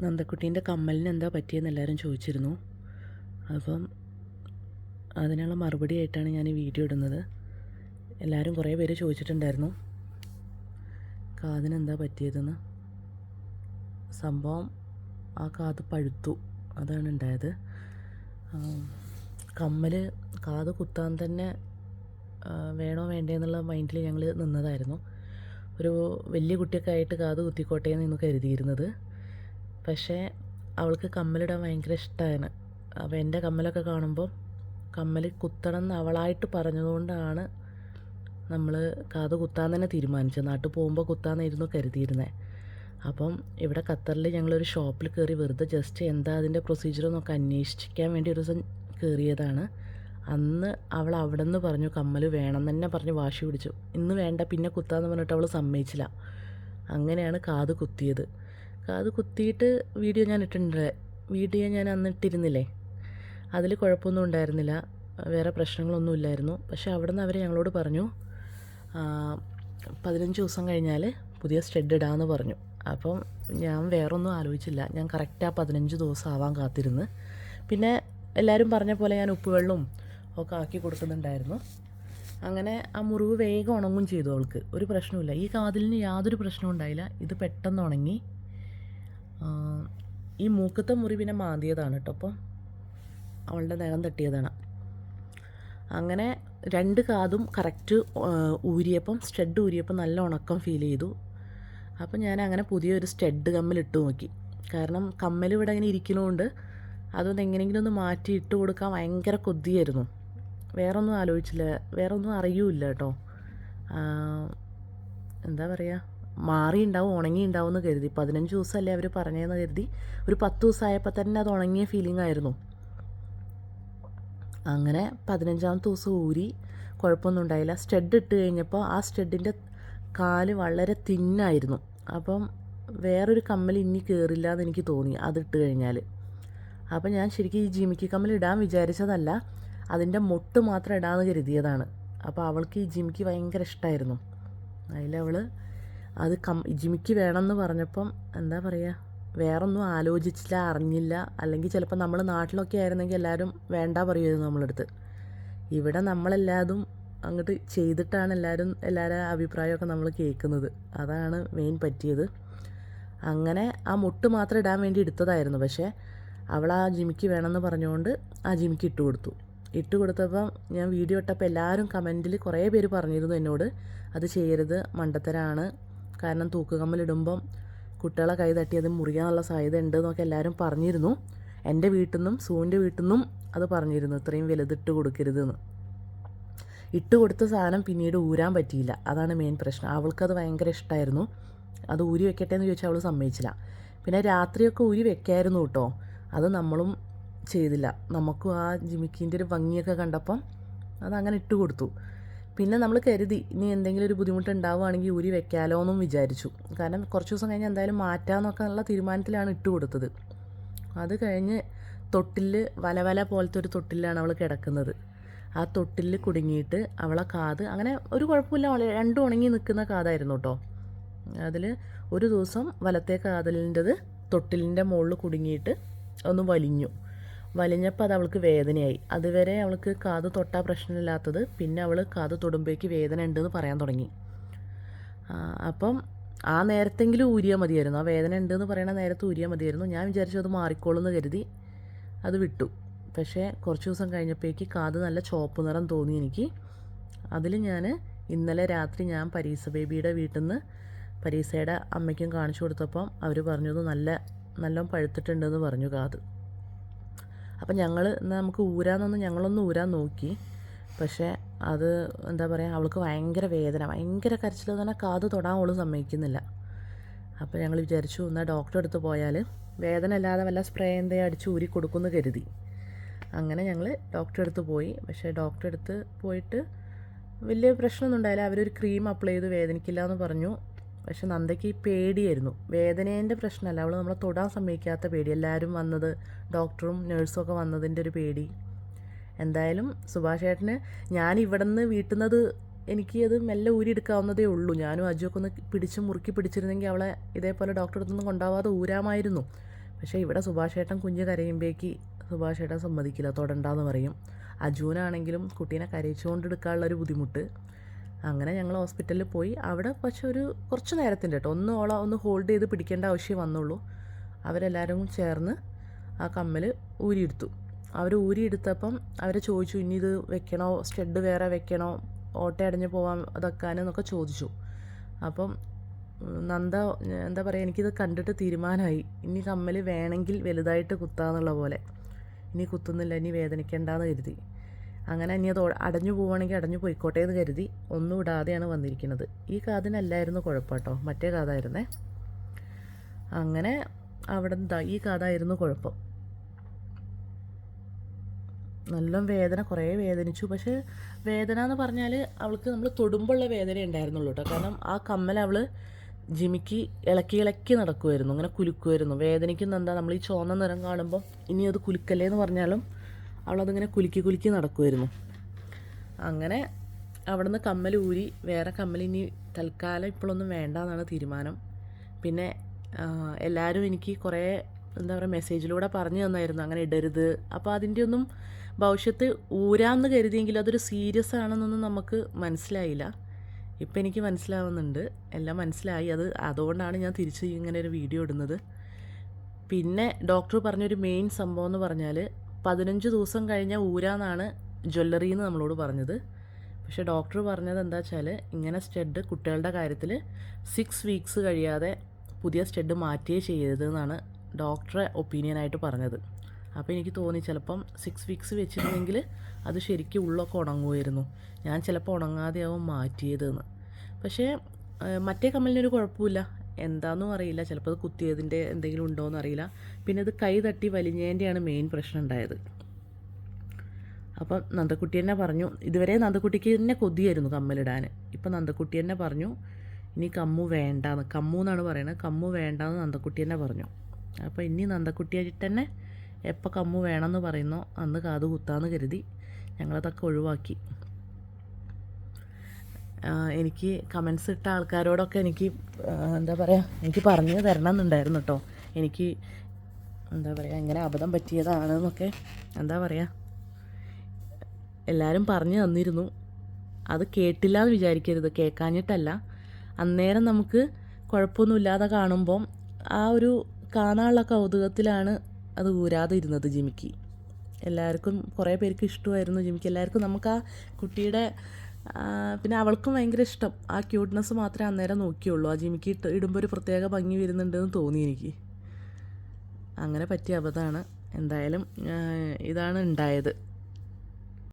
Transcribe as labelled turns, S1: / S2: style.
S1: നന്ദക്കുട്ടീന്റെ കമ്മലിന് എന്താ പറ്റിയെന്ന് എല്ലാവരും ചോദിച്ചിരുന്നു. അപ്പം അതിനുള്ള മറുപടി ആയിട്ടാണ് ഞാൻ ഈ വീഡിയോ ഇടുന്നത്. എല്ലാവരും കുറേ പേര് ചോദിച്ചിട്ടുണ്ടായിരുന്നു. കാതിനെന്താ പറ്റിയതെന്ന്. സംഭവം ആ കാത് പഴുത്തു. അതാണ് ഉണ്ടായത്. കമ്മൽ കാത് കുത്താൻ തന്നെ വേണോ വേണ്ടെന്നുള്ള മൈൻഡിൽ ഞങ്ങൾ നിന്നതായിരുന്നു. ഒരു വലിയ കുട്ടിയൊക്കെ ആയിട്ട് കാത് കുത്തിക്കോട്ടെ എന്ന് കരുതിയിരുന്നത്. പക്ഷേ അവൾക്ക് കമ്മലിടാൻ ഭയങ്കര ഇഷ്ടമാണ് അപ്പോൾ എന്റെ കമ്മലൊക്കെ കാണുമ്പോൾ കമ്മൽ കുത്തണം എന്ന് അവളായിട്ട് പറഞ്ഞതുകൊണ്ടാണ് നമ്മൾ കാത് കുത്താൻ തന്നെ തീരുമാനിച്ചത്. നാട്ടിൽ പോകുമ്പോൾ കുത്താന്നായിരുന്നു കരുതിയിരുന്നത് അപ്പം ഇവിടെ ഖത്തറിൽ ഞങ്ങളൊരു ഷോപ്പിൽ കയറി വെറുതെ ജസ്റ്റ് എന്താ അതിന്റെ പ്രൊസീജിയർ എന്നൊക്കെ അന്വേഷിക്കാൻ വേണ്ടി ഒരു ദിവസം കയറിയതാണ്. അന്ന് അവൾ അവിടെ നിന്ന് പറഞ്ഞു കമ്മൽ വേണം തന്നെ പറഞ്ഞ് വാശി പിടിച്ചു. ഇന്ന് വേണ്ട പിന്നെ കുത്താന്ന് പറഞ്ഞിട്ട് അവൾ സമ്മതിച്ചില്ല. അങ്ങനെയാണ് കാത് കുത്തിയത്. കാത് കുത്തിയിട്ട് വീഡിയോ ഞാൻ ഇട്ടിട്ടുണ്ട്. വീഡിയോ ഞാൻ അന്ന് ഇട്ടിരുന്നില്ലേ? അതിൽ കുഴപ്പമൊന്നും ഉണ്ടായിരുന്നില്ല. വേറെ പ്രശ്നങ്ങളൊന്നും ഇല്ലായിരുന്നു. പക്ഷേ അവിടെ നിന്ന് അവർ ഞങ്ങളോട് പറഞ്ഞു പതിനഞ്ച് ദിവസം കഴിഞ്ഞാൽ പുതിയ സ്റ്റെഡ് ഇടാമെന്ന് പറഞ്ഞു. അപ്പം ഞാൻ വേറൊന്നും ആലോചിച്ചില്ല. ഞാൻ കറക്റ്റ് ആ പതിനഞ്ച് ദിവസം ആവാൻ കാത്തിരുന്ന്. പിന്നെ എല്ലാവരും പറഞ്ഞ പോലെ ഞാൻ ഉപ്പുവെള്ളവും ഒക്കെ ആക്കി കൊടുക്കുന്നുണ്ടായിരുന്നു. അങ്ങനെ ആ മുറിവ് വേഗം ഉണങ്ങും ചെയ്തു അവൾക്ക്. ഒരു പ്രശ്നവുമില്ല. ഈ കാതിലിന് യാതൊരു പ്രശ്നവും ഉണ്ടായില്ല. ഇത് പെട്ടെന്ന് ഉണങ്ങി ഈ മൂക്കത്തെ മുറിവിനെ മാന്തിയതാണ് കേട്ടോ അപ്പം അവളുടെ നിറം തട്ടിയതാണ്. അങ്ങനെ രണ്ട് കാതും കറക്റ്റ് ഊരിയപ്പം സ്റ്റഡ് ഊരിയപ്പം നല്ല ഉണക്കം ഫീൽ ചെയ്തു. അപ്പം ഞാൻ അങ്ങനെ പുതിയൊരു സ്റ്റെഡ് കമ്മൽ ഇട്ട് നോക്കി. കാരണം കമ്മൽ ഇവിടെ ഇങ്ങനെ ഇരിക്കുന്നതുകൊണ്ട് അതൊന്ന് എങ്ങനെയെങ്കിലും ഒന്ന് മാറ്റി ഇട്ട് കൊടുക്കാൻ ഭയങ്കര കൊതിയായിരുന്നു. വേറെ ഒന്നും ആലോചിച്ചില്ല. വേറെ ഒന്നും അറിയൂല കേട്ടോ എന്താ പറയുക മാറിയുണ്ടാവും ഉണങ്ങിയുണ്ടാവും എന്ന് കരുതി. പതിനഞ്ച് ദിവസമല്ലേ അവർ പറഞ്ഞതെന്ന് കരുതി. ഒരു പത്ത് ദിവസമായപ്പോൾ തന്നെ അത് ഉണങ്ങിയ ഫീലിംഗ് ആയിരുന്നു. അങ്ങനെ പതിനഞ്ചാമത്തെ ദിവസം ഊരി കുഴപ്പമൊന്നും ഉണ്ടായില്ല. സ്റ്റഡ് ഇട്ട് കഴിഞ്ഞപ്പോൾ ആ സ്റ്റഡിന്റെ കാൽ വളരെ തിന്നായിരുന്നു. അപ്പം വേറൊരു കമ്മൽ ഇനി കയറില്ല എന്ന് എനിക്ക് തോന്നി അതിട്ട് കഴിഞ്ഞാൽ അപ്പം ഞാൻ ശരിക്കും ഈ ജിമിക്ക് കമ്മൽ ഇടാൻ വിചാരിച്ചതല്ല അതിന്റെ മുട്ട് മാത്രം ഇടാമെന്ന് കരുതിയതാണ്. അപ്പോൾ അവൾക്ക് ഈ ജിമിക്ക് ഭയങ്കര ഇഷ്ടമായിരുന്നു അതിലവൾ അത് കം ജിമിക്ക് വേണമെന്ന് പറഞ്ഞപ്പം എന്താ പറയുക വേറൊന്നും ആലോചിച്ചില്ല അറിഞ്ഞില്ല. അല്ലെങ്കിൽ ചിലപ്പോൾ നമ്മൾ നാട്ടിലൊക്കെ ആയിരുന്നെങ്കിൽ എല്ലാവരും വേണ്ട പറയുമായിരുന്നു നമ്മളടുത്ത്. ഇവിടെ നമ്മളെല്ലാതും അങ്ങോട്ട് ചെയ്തിട്ടാണ് എല്ലാവരും എല്ലാവരുടെ അഭിപ്രായമൊക്കെ നമ്മൾ കേൾക്കുന്നത്. അതാണ് മെയിൻ പറ്റിയത്. അങ്ങനെ ആ മുട്ട് മാത്രം ഇടാൻ വേണ്ടി എടുത്തതായിരുന്നു. പക്ഷേ അവൾ ആ ജിമിക്ക് വേണമെന്ന് പറഞ്ഞുകൊണ്ട് ആ ജിമിക്ക് ഇട്ട് കൊടുത്തു. ഇട്ട് കൊടുത്തപ്പം ഞാൻ വീഡിയോ ഇട്ടപ്പോൾ എല്ലാവരും കമന്റിൽ കുറേ പേര് പറഞ്ഞിരുന്നു എന്നോട്. അത് ചെയ്യരുത് മണ്ടത്തരാണ് കാരണം തൂക്കുകമ്മലിടുമ്പം കുട്ടികളെ കൈ തട്ടി അത് മുറിയാനുള്ള സാധ്യത ഉണ്ട് എന്നൊക്കെ എല്ലാവരും പറഞ്ഞിരുന്നു. എന്റെ വീട്ടിൽ നിന്നും സൂവിന്റെ വീട്ടിൽ നിന്നും അത് പറഞ്ഞിരുന്നു. ഇത്രയും വലുതിട്ട് കൊടുക്കരുതെന്ന് ഇട്ട് കൊടുത്ത സാധനം പിന്നീട് ഊരാൻ പറ്റിയില്ല. അതാണ് മെയിൻ പ്രശ്നം. അവൾക്കത് ഭയങ്കര ഇഷ്ടമായിരുന്നു അത് ഊരി വെക്കട്ടെ എന്ന് ചോദിച്ചാൽ അവൾ സമ്മതിച്ചില്ല. പിന്നെ രാത്രിയൊക്കെ ഊരി വെക്കായിരുന്നു കേട്ടോ. അത് നമ്മളും ചെയ്തില്ല. നമുക്കും ആ ജിമിക്കിന്റെ ഒരു ഭംഗിയൊക്കെ കണ്ടപ്പം അതങ്ങനെ ഇട്ട് കൊടുത്തു. പിന്നെ നമ്മൾ കരുതി ഇനി എന്തെങ്കിലും ഒരു ബുദ്ധിമുട്ട് ഉണ്ടാവുകയാണെങ്കിൽ ഊരി വെക്കാലോ എന്നും വിചാരിച്ചു. കാരണം കുറച്ച് ദിവസം കഴിഞ്ഞ് എന്തായാലും മാറ്റാമെന്നൊക്കെ ഉള്ള തീരുമാനത്തിലാണ് ഇട്ട് കൊടുത്തത്. അത് കഴിഞ്ഞ് തൊട്ടിൽ വല പോലത്തെ ഒരു തൊട്ടിലാണ് അവൾ കിടക്കുന്നത്. ആ തൊട്ടിൽ കുടുങ്ങിയിട്ട് അവളെ കാത് അങ്ങനെ ഒരു കുഴപ്പമില്ല. രണ്ടും ഉണങ്ങി നിൽക്കുന്ന കാതായിരുന്നു കേട്ടോ. അതിൽ ഒരു ദിവസം വലത്തെ കാതലിന്റെത് തൊട്ടിലിന്റെ മുകളിൽ കുടുങ്ങിയിട്ട് ഒന്ന് വലിഞ്ഞു. വലിഞ്ഞപ്പോൾ അത് അവൾക്ക് വേദനയായി. അതുവരെ അവൾക്ക് കാത് തൊട്ടാ പ്രശ്നമില്ലാത്തത് പിന്നെ അവൾ കാത് തൊടുമ്പോഴേക്ക് വേദന ഉണ്ടെന്ന് പറയാൻ തുടങ്ങി. അപ്പം ആ നേരത്തെങ്കിലും ഊരിയാൽ മതിയായിരുന്നു. ആ വേദന ഉണ്ടെന്ന് പറയണ നേരത്ത് ഊരിയാൽ മതിയായിരുന്നു. ഞാൻ വിചാരിച്ചു അത് മാറിക്കോളുമെന്ന് കരുതി അത് വിട്ടു. പക്ഷേ കുറച്ച് ദിവസം കഴിഞ്ഞപ്പോഴേക്ക് കാത് നല്ല ചുവപ്പ് നിറം തോന്നി എനിക്ക്. അതിൽ ഞാൻ ഇന്നലെ രാത്രി ഞാൻ പരീസ ബേബിയുടെ വീട്ടിൽ നിന്ന് പരീസയുടെ അമ്മയ്ക്കും കാണിച്ചു കൊടുത്തപ്പം അവർ പറഞ്ഞത് നല്ല നല്ലോണം പഴുത്തിട്ടുണ്ടെന്ന് പറഞ്ഞു കാത്. അപ്പം ഞങ്ങൾ എന്നാൽ നമുക്ക് ഊരാന്നൊന്ന് ഞങ്ങളൊന്ന് ഊരാൻ നോക്കി. പക്ഷേ അത് എന്താ പറയുക അവൾക്ക് ഭയങ്കര വേദന. ഭയങ്കര കരച്ചിൽ തന്നെ കാത് തൊടാൻ അവൾ സമ്മതിക്കുന്നില്ല. അപ്പോൾ ഞങ്ങൾ വിചാരിച്ചു എന്നാൽ ഡോക്ടറെ അടുത്ത് പോയാൽ വേദന അല്ലാതെ വല്ല സ്പ്രേ എന്തേ അടിച്ച് ഊരി കൊടുക്കുമെന്ന് കരുതി. അങ്ങനെ ഞങ്ങൾ ഡോക്ടറെ അടുത്ത് പോയി. പക്ഷേ ഡോക്ടറെ അടുത്ത് പോയിട്ട് വലിയ പ്രശ്നമൊന്നും ഉണ്ടായില്ല. അവരൊരു ക്രീം അപ്ലൈ ചെയ്ത് വേദനിക്കില്ല എന്ന് പറഞ്ഞു. പക്ഷെ നന്ദയ്ക്ക് പേടിയായിരുന്നു. വേദനേന്റെ പ്രശ്നമല്ല. അവൾ നമ്മളെ തൊടാൻ സമ്മതിക്കാത്ത പേടി. എല്ലാവരും വന്നത് ഡോക്ടറും നേഴ്സും ഒക്കെ വന്നതിന്റെ ഒരു പേടി. എന്തായാലും സുഭാഷ് ഏട്ടന് ഞാൻ ഇവിടെ നിന്ന് വീട്ടുന്നത് എനിക്ക് അത് മെല്ലെ ഊരിയെടുക്കാവുന്നതേ ഉള്ളൂ. ഞാനും അജുവൊക്കെ ഒന്ന് പിടിച്ച് മുറുക്കി പിടിച്ചിരുന്നെങ്കിൽ അവളെ ഇതേപോലെ ഡോക്ടറെ അടുത്തൊന്നും കൊണ്ടാവാതെ ഊരാമായിരുന്നു. പക്ഷേ ഇവിടെ സുഭാഷ് ഏട്ടൻ കുഞ്ഞ് കരയുമ്പേക്ക് സുഭാഷ് ഏട്ടൻ സമ്മതിക്കില്ല. തൊടണ്ടാന്ന് പറയും. അജുവിനാണെങ്കിലും കുട്ടീനെ കരയിച്ചുകൊണ്ടെടുക്കാനുള്ളൊരു ബുദ്ധിമുട്ട്. അങ്ങനെ ഞങ്ങൾ ഹോസ്പിറ്റലിൽ പോയി. അവിടെ പക്ഷേ ഒരു കുറച്ച് നേരത്തിന്റെ കേട്ടോ. ഒന്ന് ഓള ഒന്ന് ഹോൾഡ് ചെയ്ത് പിടിക്കേണ്ട ആവശ്യം വന്നുള്ളൂ. അവരെല്ലാവരും ചേർന്ന് ആ കമ്മൽ ഊരിയെടുത്തു. അവർ ഊരിയെടുത്തപ്പം അവർ ചോദിച്ചു ഇനി ഇത് വെക്കണോ? സ്റ്റെഡ് വേറെ വെക്കണോ? ഓട്ടയടഞ്ഞ് പോവാൻ അതൊക്കാനെന്നൊക്കെ ചോദിച്ചു. അപ്പം നന്ദ എന്താ പറയുക എനിക്കിത് കണ്ടിട്ട് തീരുമാനമായി. ഇനി കമ്മൽ വേണമെങ്കിൽ വലുതായിട്ട് കുത്താന്നുള്ള പോലെ. ഇനി കുത്തുന്നില്ല ഇനി വേദനിക്കേണ്ടെന്ന് കരുതി. അങ്ങനെ ഇനി അത് അടഞ്ഞു പോവുകയാണെങ്കിൽ അടഞ്ഞു പോയിക്കോട്ടെ എന്ന് കരുതി ഒന്നും ഇടാതെയാണ് വന്നിരിക്കുന്നത്. ഈ കാതിനല്ലായിരുന്നു കുഴപ്പം കേട്ടോ മറ്റേ കാതായിരുന്നേ? അങ്ങനെ അവിടെ ഈ കാതായിരുന്നു കുഴപ്പം. നല്ല വേദന കുറേ വേദനിച്ചു. പക്ഷേ വേദന എന്ന് പറഞ്ഞാൽ അവൾക്ക് നമ്മൾ തൊടുമ്പുള്ള വേദന ഉണ്ടായിരുന്നുള്ളൂ കേട്ടോ. കാരണം ആ കമ്മൽ അവൾ ജിമിക്ക് ഇളക്കി ഇളക്കി നടക്കുമായിരുന്നു അങ്ങനെ കുലുക്കുമായിരുന്നു വേദനിക്കുന്ന എന്താ? നമ്മൾ ഈ ചുവന്ന നിറം കാണുമ്പോൾ ഇനി അത് കുലുക്കല്ലേ എന്ന് പറഞ്ഞാലും അവളതിങ്ങനെ കുലുക്കി കുലുക്കി നടക്കുമായിരുന്നു അങ്ങനെ അവിടുന്ന് കമ്മൽ ഊരി വേറെ കമ്മൽ ഇനി തൽക്കാലം ഇപ്പോഴൊന്നും വേണ്ട എന്നാണ് തീരുമാനം. പിന്നെ എല്ലാവരും എനിക്ക് കുറേ എന്താ പറയുക മെസ്സേജിലൂടെ പറഞ്ഞു തന്നായിരുന്നു അങ്ങനെ ഇടരുത്. അപ്പോൾ അതിന്റെ ഒന്നും ഭവിഷ്യത്ത് ഊരാന്ന് കരുതിയെങ്കിലും അതൊരു സീരിയസ് ആണെന്നൊന്നും നമുക്ക് മനസ്സിലായില്ല. ഇപ്പം എനിക്ക് മനസ്സിലാവുന്നുണ്ട്. എല്ലാം മനസ്സിലായി. അത് അതുകൊണ്ടാണ് ഞാൻ തിരിച്ച് ഇങ്ങനെ ഒരു വീഡിയോ ഇടുന്നത്. പിന്നെ ഡോക്ടർ പറഞ്ഞൊരു മെയിൻ സംഭവം എന്ന് പറഞ്ഞാൽ പതിനഞ്ച് ദിവസം കഴിഞ്ഞാൽ ഊരാന്നാണ് ജ്വല്ലറി എന്ന് നമ്മളോട് പറഞ്ഞത്. പക്ഷേ ഡോക്ടർ പറഞ്ഞത് എന്താ വെച്ചാൽ ഇങ്ങനെ സ്റ്റെഡ് കുട്ടികളുടെ കാര്യത്തിൽ സിക്സ് വീക്സ് കഴിയാതെ പുതിയ സ്റ്റെഡ് മാറ്റിയേ ചെയ്യരുത് എന്നാണ് ഡോക്ടറെ ഒപ്പീനിയനായിട്ട് പറഞ്ഞത്. അപ്പോൾ എനിക്ക് തോന്നി ചിലപ്പം സിക്സ് വീക്സ് വെച്ചിരുന്നെങ്കിൽ അത് ശരിക്കും ഉള്ളൊക്കെ ഉണങ്ങുമായിരുന്നു ഞാൻ ചിലപ്പോൾ ഉണങ്ങാതെയാവും മാറ്റിയതെന്ന്. പക്ഷേ മറ്റേ കമ്മലിനൊരു കുഴപ്പമില്ല എന്താണെന്നും അറിയില്ല. ചിലപ്പോൾ അത് കുത്തിയതിന്റെ എന്തെങ്കിലും ഉണ്ടോയെന്ന് അറിയില്ല. പിന്നെ അത് കൈ തട്ടി വലിഞ്ഞതിന്റെയാണ് മെയിൻ പ്രശ്നം ഉണ്ടായത്. അപ്പം നന്ദക്കുട്ടി തന്നെ പറഞ്ഞു ഇതുവരെ നന്ദക്കുട്ടിക്ക് തന്നെ കൊതിയായിരുന്നു കമ്മലിടാൻ. ഇപ്പം നന്ദക്കുട്ടി തന്നെ പറഞ്ഞു ഇനി കമ്മു വേണ്ടാന്ന്. കമ്മു എന്നാണ് പറയുന്നത് കമ്മു വേണ്ടാന്ന് നന്ദക്കുട്ടി തന്നെ പറഞ്ഞു. അപ്പോൾ ഇനി നന്ദക്കുട്ടിയായിട്ട് തന്നെ എപ്പോൾ കമ്മു വേണമെന്ന് പറയുന്നോ? അന്ന് കാത് കുത്താന്ന് കരുതി ഞങ്ങളതൊക്കെ ഒഴിവാക്കി. എനിക്ക് കമൻസ് ഇട്ട ആൾക്കാരോടൊക്കെ എനിക്ക് എന്താ പറയുക എനിക്ക് പറഞ്ഞു തരണം എന്നുണ്ടായിരുന്നു കേട്ടോ എനിക്ക് എന്താ പറയുക ഇങ്ങനെ അബദ്ധം പറ്റിയതാണെന്നൊക്കെ എന്താ പറയുക എല്ലാവരും പറഞ്ഞു തന്നിരുന്നു. അത് കേട്ടില്ല എന്ന് വിചാരിക്കരുത് കേൾക്കാഞ്ഞിട്ടല്ല. അന്നേരം നമുക്ക് കുഴപ്പമൊന്നുമില്ലാതെ കാണുമ്പം ആ ഒരു കാണാനുള്ള കൗതുകത്തിലാണ് അത് ഊരാതെ ഇരുന്നത് ജിമിക്ക്. എല്ലാവർക്കും കുറേ പേർക്ക് ഇഷ്ടമായിരുന്നു ജിമിക്ക്. എല്ലാവർക്കും നമുക്ക് ആ കുട്ടിയുടെ പിന്നെ അവൾക്കും ഭയങ്കര ഇഷ്ടം. ആ ക്യൂട്ട്നെസ് മാത്രമേ അന്നേരം നോക്കിയുള്ളൂ. ആ ജിമിക്ക് ഇട്ട് ഇടുമ്പോൾ ഒരു പ്രത്യേക ഭംഗി വരുന്നുണ്ടെന്ന് തോന്നി എനിക്ക്. അങ്ങനെ പറ്റിയ അബദ്ധമാണ്. എന്തായാലും ഇതാണ് ഉണ്ടായത്.